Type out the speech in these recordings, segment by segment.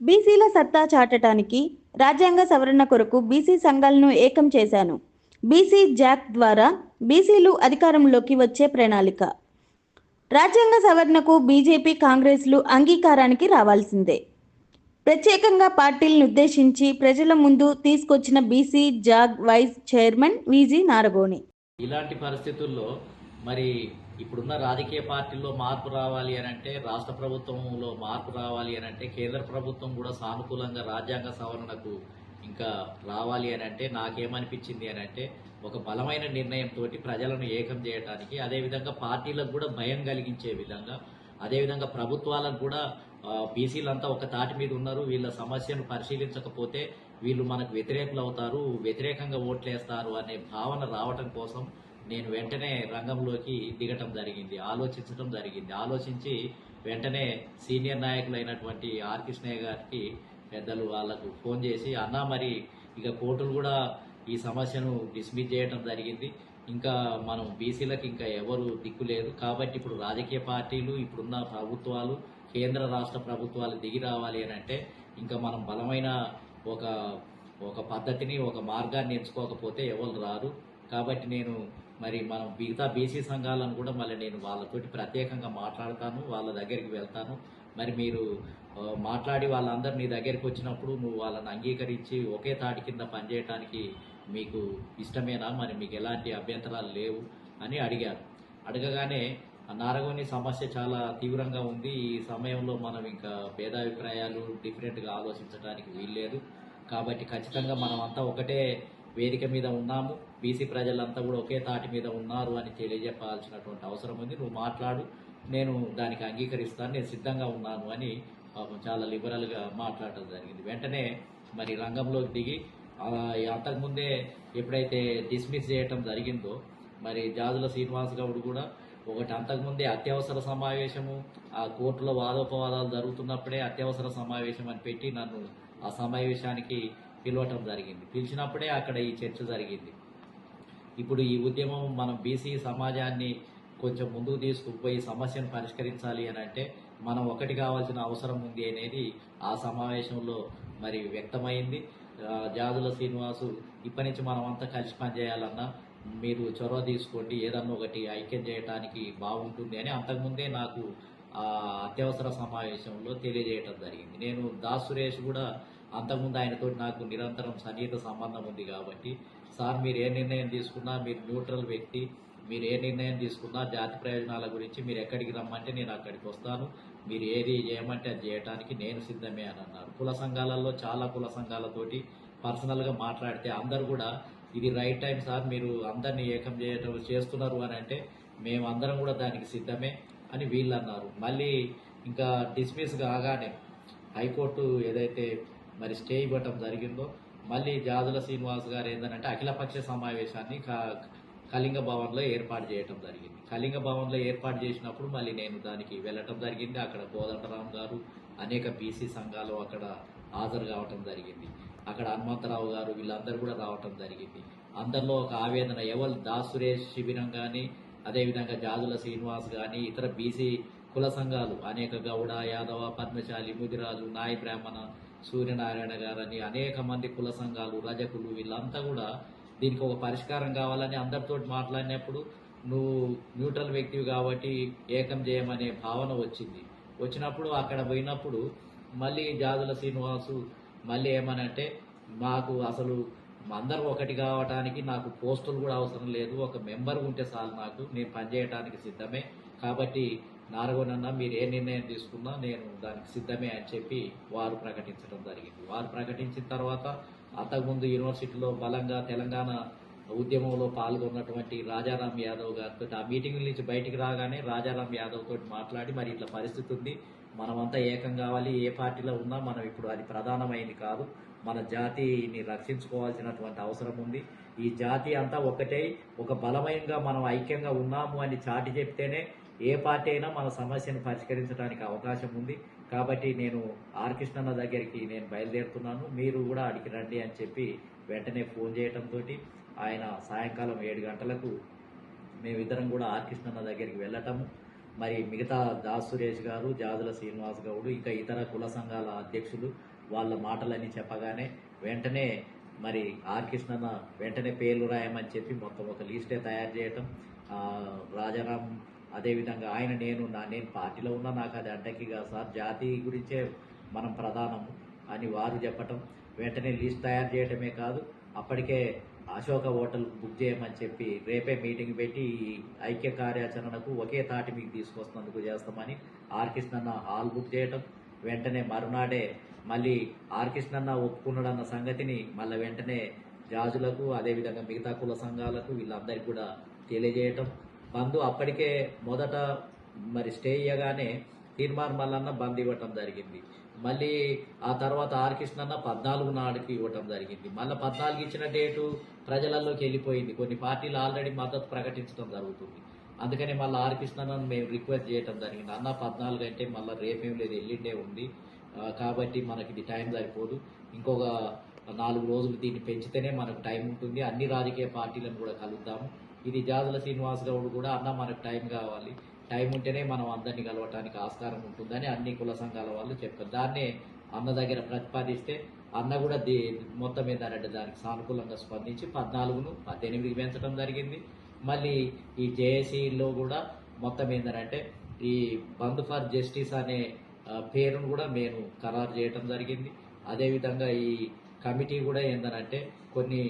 బీసీల సత్తా చాటటానికి రాజ్యాంగ సవరణ కొరకు బీసీ సంఘాలను ఏకం చేశాను. బీసీ జాక్ ద్వారా బీసీలు అధికారంలోకి వచ్చే ప్రణాళిక. రాజ్యాంగ సవరణకు బీజేపీ కాంగ్రెస్లు అంగీకారానికి రావాల్సిందే. ప్రత్యేకంగా పార్టీలను ఉద్దేశించి ప్రజల ముందు తీసుకొచ్చిన బీసీ జాగ్ వైస్ చైర్మన్ విజీ నారగోని ఇలాంటి పరిస్థితుల్లో మరి ఇప్పుడున్న రాజకీయ పార్టీల్లో మార్పు రావాలి అని అంటే రాష్ట్ర ప్రభుత్వంలో మార్పు రావాలి అని అంటే కేంద్ర ప్రభుత్వం కూడా సానుకూలంగా రాజ్యాంగ సవరణకు ఇంకా రావాలి అని అంటే నాకేమనిపించింది అని అంటే ఒక బలమైన నిర్ణయంతో ప్రజలను ఏకం చేయడానికి అదేవిధంగా పార్టీలకు కూడా భయం కలిగించే విధంగా అదేవిధంగా ప్రభుత్వాలకు కూడా బీసీలంతా ఒక తాటి మీద ఉన్నారు వీళ్ళ సమస్యను పరిశీలించకపోతే వీళ్ళు మనకు వ్యతిరేకులు అవుతారు వ్యతిరేకంగా ఓట్లేస్తారు అనే భావన రావటం కోసం నేను వెంటనే రంగంలోకి దిగటం జరిగింది ఆలోచించడం జరిగింది. ఆలోచించి వెంటనే సీనియర్ నాయకులైనటువంటి ఆర్ కృష్ణయ్య గారికి పెద్దలు వాళ్ళకు ఫోన్ చేసి అన్నా మరి ఇక కోర్టులు కూడా ఈ సమస్యను డిస్మిస్ చేయడం జరిగింది. ఇంకా మనం బీసీలకు ఇంకా ఎవరు దిక్కు లేదు. కాబట్టి ఇప్పుడు రాజకీయ పార్టీలు ఇప్పుడున్న ప్రభుత్వాలు కేంద్ర రాష్ట్ర ప్రభుత్వాలు దిగి రావాలి అని అంటే ఇంకా మనం బలమైన ఒక ఒక పద్ధతిని ఒక మార్గాన్ని ఎంచుకోకపోతే ఎవరు రారు. కాబట్టి నేను మరి మనం మిగతా బీసీ సంఘాలను కూడా మళ్ళీ నేను వాళ్ళతోటి ప్రత్యేకంగా మాట్లాడతాను వాళ్ళ దగ్గరికి వెళ్తాను. మరి మీరు మాట్లాడి వాళ్ళందరూ నీ దగ్గరికి వచ్చినప్పుడు నువ్వు వాళ్ళని అంగీకరించి ఒకే తాటి కింద పనిచేయడానికి మీకు ఇష్టమేనా? మరి మీకు ఎలాంటి అభ్యంతరాలు లేవు అని అడిగారు. అడగగానే నారగోని సమస్య చాలా తీవ్రంగా ఉంది. ఈ సమయంలో మనం ఇంకా భేదాభిప్రాయాలు డిఫరెంట్గా ఆలోచించడానికి వీల్లేదు. కాబట్టి ఖచ్చితంగా మనం అంతా ఒకటే వేదిక మీద ఉన్నాము. బీసీ ప్రజలంతా కూడా ఒకే తాటి మీద ఉన్నారు అని తెలియజెప్పాల్సినటువంటి అవసరం ఉంది. నువ్వు మాట్లాడు. నేను దానికి అంగీకరిస్తాను. నేను సిద్ధంగా ఉన్నాను అని పాపం చాలా లిబరల్గా మాట్లాడటం జరిగింది. వెంటనే మరి రంగంలోకి దిగి అంతకుముందే ఎప్పుడైతే డిస్మిస్ చేయటం జరిగిందో మరి జాజుల శ్రీనివాస్ గౌడ్ కూడా ఒకటి అంతకుముందే అత్యవసర సమావేశము ఆ కోర్టులో వాదోపవాదాలు జరుగుతున్నప్పుడే అత్యవసర సమావేశం అని పెట్టి నన్ను ఆ సమావేశానికి పిలవటం జరిగింది. పిలిచినప్పుడే అక్కడ ఈ చర్చ జరిగింది. ఇప్పుడు ఈ ఉద్యమం మనం బీసీ సమాజాన్ని కొంచెం ముందుకు తీసుకుపోయి సమస్యను పరిష్కరించాలి అని అంటే మనం ఒకటి కావాల్సిన అవసరం ఉంది అనేది ఆ సమావేశంలో మరి వ్యక్తమైంది. జాదుల శ్రీనివాసు ఇప్పటి నుంచి మనం అంతా కలిసి పనిచేయాలన్నా మీరు చొరవ తీసుకోండి ఏదన్నా ఒకటి ఐక్యం చేయడానికి బాగుంటుంది అని అంతకుముందే నాకు అత్యవసర సమావేశంలో తెలియజేయటం జరిగింది. నేను దాస్ సురేష్ కూడా అంతకుముందు ఆయనతో నాకు నిరంతరం సన్నిహిత సంబంధం ఉంది కాబట్టి సార్ మీరు ఏ నిర్ణయం తీసుకున్నా మీరు న్యూట్రల్ వ్యక్తి మీరు ఏ నిర్ణయం తీసుకున్నా జాతి ప్రయోజనాల గురించి మీరు ఎక్కడికి రమ్మంటే నేను అక్కడికి వస్తాను. మీరు ఏది చేయమంటే అది చేయడానికి నేను సిద్ధమే అని అన్నారు. కుల సంఘాలలో చాలా కుల సంఘాలతోటి పర్సనల్గా మాట్లాడితే అందరు కూడా ఇది రైట్ టైం సార్ మీరు అందరినీ ఏకం చేయటం చేస్తున్నారు అని అంటే మేము అందరం కూడా దానికి సిద్ధమే అని వీళ్ళు అన్నారు. మళ్ళీ ఇంకా డిస్మిస్ కాగానే హైకోర్టు ఏదైతే మరి స్టే ఇవ్వటం జరిగిందో మళ్ళీ జాజుల శ్రీనివాస్ గారు ఏంటంటే అఖిలపక్ష సమావేశాన్ని కళింగ భవన్లో ఏర్పాటు చేయటం జరిగింది. కళింగ భవన్లో ఏర్పాటు చేసినప్పుడు మళ్ళీ నేను దానికి వెళ్ళటం జరిగింది. అక్కడ కోదండరాం గారు అనేక బీసీ సంఘాలు అక్కడ హాజరు కావటం జరిగింది. అక్కడ హనుమంతరావు గారు వీళ్ళందరూ కూడా రావటం జరిగింది. అందరిలో ఒక ఆవేదన ఎవరు దాసురేష్ శిబిరం కానీ అదేవిధంగా జాజుల శ్రీనివాస్ కానీ ఇతర బీసీ కుల సంఘాలు అనేక గౌడ యాదవ పద్మశాలి ముదిరాజు నాయ బ్రాహ్మణ సూర్యనారాయణ గారని అనేక మంది కుల సంఘాలు రజకులు వీళ్ళంతా కూడా దీనికి ఒక పరిష్కారం కావాలని అందరితో మాట్లాడినప్పుడు నువ్వు న్యూట్రల్ వ్యక్తివి కాబట్టి ఏకం చేయమనే భావన వచ్చింది. వచ్చినప్పుడు అక్కడ పోయినప్పుడు మళ్ళీ జాదుల శ్రీనివాసు మళ్ళీ ఏమనంటే మాకు అసలు అందరూ ఒకటి కావడానికి నాకు పోస్టులు కూడా అవసరం లేదు. ఒక మెంబర్ ఉంటే చాలు నాకు. నేను పనిచేయడానికి సిద్ధమే. కాబట్టి నారగొనన్న మీరు ఏ నిర్ణయం తీసుకున్నా నేను దానికి సిద్ధమే అని చెప్పి వారు ప్రకటించడం జరిగింది. వారు ప్రకటించిన తర్వాత అంతకుముందు యూనివర్సిటీలో బలంగా తెలంగాణ ఉద్యమంలో పాల్గొన్నటువంటి రాజారాం యాదవ్ గారితో ఆ మీటింగ్ నుంచి బయటికి రాగానే రాజారాం యాదవ్ తోటి మాట్లాడి మరి ఇట్లా పరిస్థితి ఉంది. మనమంతా ఏకం కావాలి ఏ పార్టీలో ఉన్నా మనం ఇప్పుడు అది ప్రధానమైంది కాదు. మన జాతిని రక్షించుకోవాల్సినటువంటి అవసరం ఉంది. ఈ జాతి అంతా ఒకటే ఒక బలమైనగా మనం ఐక్యంగా ఉన్నాము అని చాటి చెప్తేనే ఏ పార్టీ అయినా మన సమస్యను పరిష్కరించడానికి అవకాశం ఉంది. కాబట్టి నేను ఆర్ కృష్ణన్న దగ్గరికి నేను బయలుదేరుతున్నాను. మీరు కూడా అడిగి రండి అని చెప్పి వెంటనే ఫోన్ చేయటంతో ఆయన సాయంకాలం ఏడు గంటలకు మేమిద్దరం కూడా ఆర్ కృష్ణన్న దగ్గరికి వెళ్ళటము. మరి మిగతా దాస్ సురేష్ గారు జాజుల శ్రీనివాస్ గౌడ్ ఇంకా ఇతర కుల సంఘాల అధ్యక్షులు వాళ్ళ మాటలన్నీ చెప్పగానే వెంటనే మరి ఆర్ కృష్ణన్న వెంటనే పేర్లు రాయమని చెప్పి మొత్తం ఒక లిస్టే తయారు చేయటం. రాజారాం అదేవిధంగా ఆయన నేను నా నేను పార్టీలో ఉన్నా నాకు అది అడ్డకి కాదు సార్. జాతి గురించే మనం ప్రధానము అని వారు చెప్పటం వెంటనే లిస్ట్ తయారు చేయటమే కాదు అప్పటికే అశోక హోటల్ బుక్ చేయమని చెప్పి రేపే మీటింగ్ పెట్టి ఈ ఐక్య కార్యాచరణకు ఒకే తాటి మీకు తీసుకొస్తున్నందుకు చేస్తామని ఆర్కృష్ణన్న హాల్ బుక్ చేయటం వెంటనే మరునాడే మళ్ళీ ఆర్కృష్ణన్న ఒప్పుకున్నాడన్న సంగతిని మళ్ళీ వెంటనే జాజులకు అదేవిధంగా మిగతా కుల సంఘాలకు వీళ్ళందరికీ కూడా తెలియజేయటం బంధు అప్పటికే మొదట మరి స్టే ఇయ్యగానే తీర్మాన్ మల్లన్న బంద్ ఇవ్వటం జరిగింది. మళ్ళీ ఆ తర్వాత ఆర్ కృష్ణన్న పద్నాలుగు నాడుకి ఇవ్వటం జరిగింది. మళ్ళీ పద్నాలుగు ఇచ్చిన డేటు ప్రజలలోకి వెళ్ళిపోయింది. కొన్ని పార్టీలు ఆల్రెడీ మద్దతు ప్రకటించడం జరుగుతుంది. అందుకని మళ్ళీ ఆర్ మేము రిక్వెస్ట్ చేయటం జరిగింది. అన్న పద్నాలుగు అంటే మళ్ళీ రేపేం లేదు ఎల్లుండే ఉంది. కాబట్టి మనకి ఇది టైం సరిపోదు. ఇంకొక నాలుగు రోజులు దీన్ని పెంచితేనే మనకు టైం ఉంటుంది. అన్ని రాజకీయ పార్టీలను కూడా కలుద్దాము. ఇది జాజుల శ్రీనివాస్ గౌడ్ కూడా అన్న మనకు టైం కావాలి. టైం ఉంటేనే మనం అందరినీ కలవటానికి ఆస్కారం ఉంటుందని అన్ని కుల సంఘాల వాళ్ళు చెప్పారు దాన్నే అన్న దగ్గర ప్రతిపాదిస్తే అన్న కూడా దీ మొత్తం ఏంటంటే దానికి సానుకూలంగా స్పందించి పద్నాలుగును పద్దెనిమిదికి పెంచడం జరిగింది. మళ్ళీ ఈ జేఏసీలో కూడా మొత్తం ఏంటంటే ఈ బంద్ ఫర్ జస్టిస్ అనే పేరును కూడా మేము ఖరారు చేయటం జరిగింది. అదేవిధంగా ఈ కమిటీ కూడా ఏంటంటే కొన్ని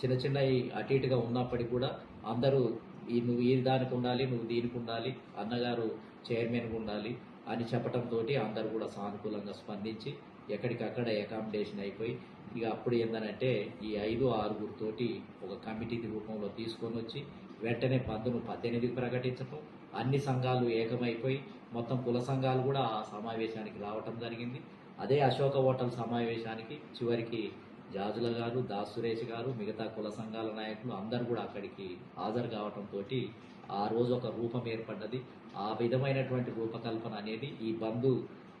చిన్న చిన్న అటు ఇటుగా ఉన్నప్పటికీ కూడా అందరూ ఈ నువ్వు ఈ దానికి ఉండాలి నువ్వు దీనికి ఉండాలి అన్నగారు చైర్మన్గా ఉండాలి అని చెప్పడంతో అందరూ కూడా సానుకూలంగా స్పందించి ఎక్కడికక్కడ అకామిడేషన్ అయిపోయి ఇక అప్పుడు ఏంటంటే ఈ ఐదు ఆరుగురితోటి ఒక కమిటీ రూపంలో తీసుకొని వచ్చి వెంటనే పందును పద్దెనిమిదికి ప్రకటించటం. అన్ని సంఘాలు ఏకమైపోయి మొత్తం కుల సంఘాలు కూడా ఆ సమావేశానికి రావటం జరిగింది. అదే అశోక హోటల్ సమావేశానికి చివరికి జాజుల గారు దాస్ సురేష్ గారు మిగతా కుల సంఘాల నాయకులు అందరు కూడా అక్కడికి హాజరు కావటంతో ఆ రోజు ఒక రూపం ఏర్పడ్డది. ఆ విధమైనటువంటి రూపకల్పన అనేది ఈ బంధు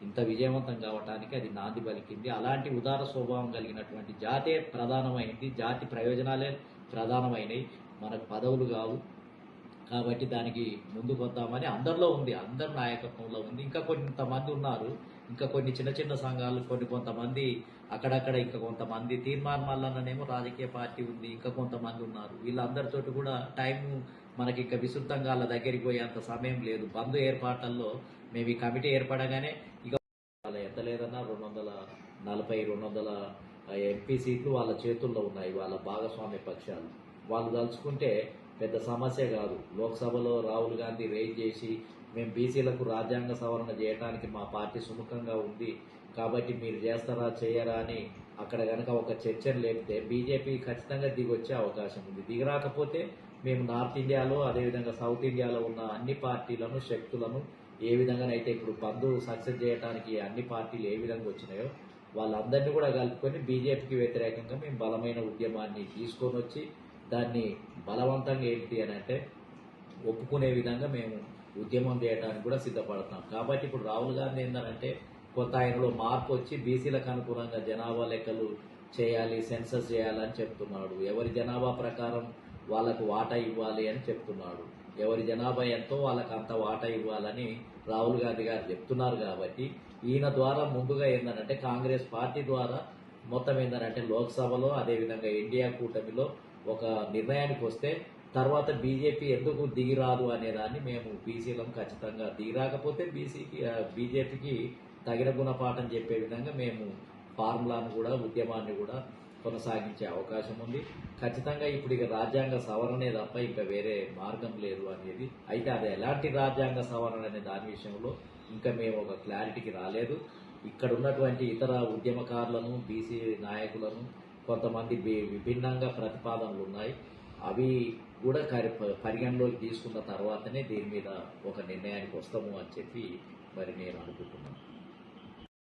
ఇంత విజయవంతం కావటానికి అది నాంది పలికింది. అలాంటి ఉదార స్వభావం కలిగినటువంటి జాతే ప్రధానమైంది. జాతి ప్రయోజనాలే ప్రధానమైనవి మనకు పదవులు కావు. కాబట్టి దానికి ముందుకు వద్దామని అందరిలో ఉంది. అందరి నాయకత్వంలో ఉంది. ఇంకా కొంతమంది ఉన్నారు. ఇంకా కొన్ని చిన్న చిన్న సంఘాలు కొన్ని కొంతమంది అక్కడక్కడ ఇంకా కొంతమంది తీర్మానం వల్లనేమో రాజకీయ పార్టీ ఉంది ఇంకా కొంతమంది ఉన్నారు. వీళ్ళందరితోటి కూడా టైం మనకి ఇంకా విస్తృతంగా వాళ్ళ దగ్గరికి పోయేంత సమయం లేదు. బంధు ఏర్పాట్లలో మేము ఈ కమిటీ ఏర్పడగానే ఇక వాళ్ళ ఎంత లేదన్నా రెండు వందల నలభై రెండు వందల ఎంపీ సీట్లు వాళ్ళ చేతుల్లో ఉన్నాయి వాళ్ళ భాగస్వామ్య పక్షాలు. వాళ్ళు తలుచుకుంటే పెద్ద సమస్య కాదు. లోక్సభలో రాహుల్ గాంధీ రేజ్ చేసి మేము బీసీలకు రాజ్యాంగ సవరణ చేయడానికి మా పార్టీ సుముఖంగా ఉంది. కాబట్టి మీరు చేస్తారా చేయరా అని అక్కడ కనుక ఒక చర్చను లేపితే బీజేపీ ఖచ్చితంగా దిగొచ్చే అవకాశం ఉంది. దిగరాకపోతే మేము నార్త్ ఇండియాలో అదేవిధంగా సౌత్ ఇండియాలో ఉన్న అన్ని పార్టీలను శక్తులను ఏ విధంగానైతే ఇప్పుడు బంధు సక్సెస్ చేయడానికి అన్ని పార్టీలు ఏ విధంగా వచ్చినాయో వాళ్ళందరినీ కూడా కలుపుకొని బీజేపీకి వ్యతిరేకంగా మేము బలమైన ఉద్యమాన్ని తీసుకొని వచ్చి దాన్ని బలవంతంగా ఏంటి అని అంటే ఒప్పుకునే విధంగా మేము ఉద్యమం చేయడానికి కూడా సిద్ధపడతాం. కాబట్టి ఇప్పుడు రాహుల్ గాంధీ ఏంటంటే కొత్త ఆయనలో మార్పు వచ్చి బీసీలకు అనుగుణంగా జనాభా లెక్కలు చేయాలి సెన్సస్ చేయాలని చెప్తున్నాడు. ఎవరి జనాభా ప్రకారం వాళ్ళకు వాటా ఇవ్వాలి అని చెప్తున్నాడు. ఎవరి జనాభా ఎంతో వాళ్ళకి అంత వాటా ఇవ్వాలని రాహుల్ గాంధీ గారు చెప్తున్నారు కాబట్టి ఈయన ద్వారా ముందుగా ఏంటంటే కాంగ్రెస్ పార్టీ ద్వారా మొత్తం ఏంటంటే లోక్సభలో అదేవిధంగా ఇండియా కూటమిలో ఒక నిర్ణయానికి వస్తే తర్వాత బీజేపీ ఎందుకు దిగిరాదు అనే దాన్ని మేము బీసీలం ఖచ్చితంగా దిగిరాకపోతే బీసీకి బీజేపీకి తగిన గుణపాఠం చెప్పే విధంగా మేము ఫార్ములాను కూడా ఉద్యమాన్ని కూడా కొనసాగించే అవకాశం ఉంది. ఖచ్చితంగా ఇప్పుడు ఇక రాజ్యాంగ సవరణే తప్ప ఇంకా వేరే మార్గం లేదు అనేది. అయితే అది ఎలాంటి రాజ్యాంగ సవరణ అనే దాని విషయంలో ఇంకా మేము ఒక క్లారిటీకి రాలేదు. ఇక్కడ ఉన్నటువంటి ఇతర ఉద్యమకారులను బీసీ నాయకులను కొంతమంది విభిన్నంగా ప్రతిపాదనలు ఉన్నాయి. అవి కూడా కరి- పరిగణలోకి తీసుకున్న తర్వాతనే దీని మీద ఒక నిర్ణయానికి వస్తాము అని చెప్పి మరి నేను అనుకుంటున్నాను.